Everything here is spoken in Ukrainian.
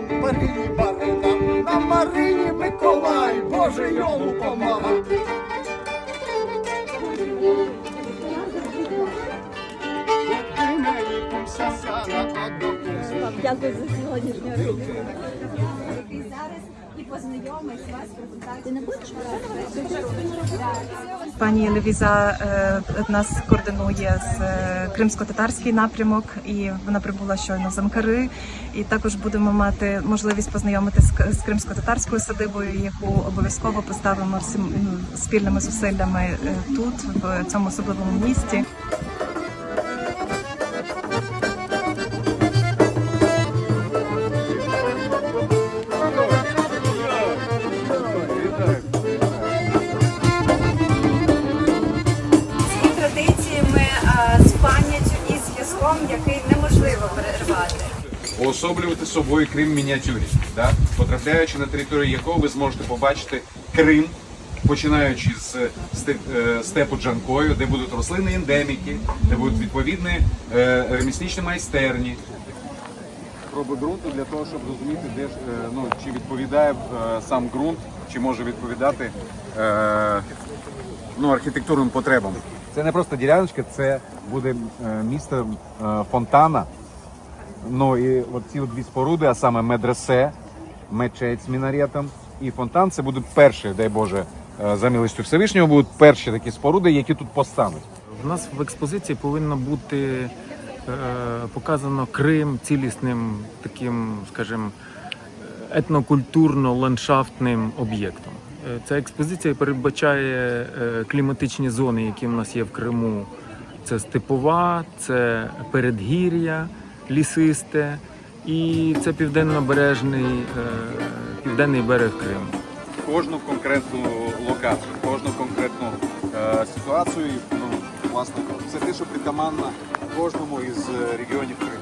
нам, Марії Барина, нам Марії Миколай, Боже йому помагай. Дякую за сьогоднішню розмову. І зараз і познайомить вас презентацію. Ти не будеш Пані Левіза е, нас координує з е, кримсько-татарський напрямок, і вона прибула щойно з Амкари. І також будемо мати можливість познайомитися з кримсько-татарською садибою, яку обов'язково поставимо всім спільними зусиллями е, тут, в цьому особливому місті. З пам'яттю і зв'язком, який неможливо перервати. уособлювати собою Крим мініатюрі, да? потрапляючи на територію якого ви зможете побачити Крим, починаючи з е, степу Джанкою, де будуть рослини ендеміки, де будуть відповідні е, ремісничні майстерні. Проби ґрунту для того, щоб розуміти, де ж, е, ну, чи відповідає е, сам ґрунт, чи може відповідати е, ну, архітектурним потребам. Це не просто діляночка, це буде місто фонтана. Ну і от ці от дві споруди, а саме медресе, мечеть з мінаретом і фонтан, це будуть перші, дай Боже, за милістю Всевишнього, будуть перші такі споруди, які тут постануть. У нас в експозиції повинно бути показано Крим цілісним таким, скажімо, етнокультурно-ландшафтним об'єктом. Е, Ця експозиція передбачає е, кліматичні зони, які в нас є в Криму. Це степова, це передгір'я, лісисте і це південно-бережний е, південний берег Криму. Кожну конкретну локацію, кожну конкретну е, ситуацію, ну, власне, це те, що притаманно кожному із е, регіонів Криму.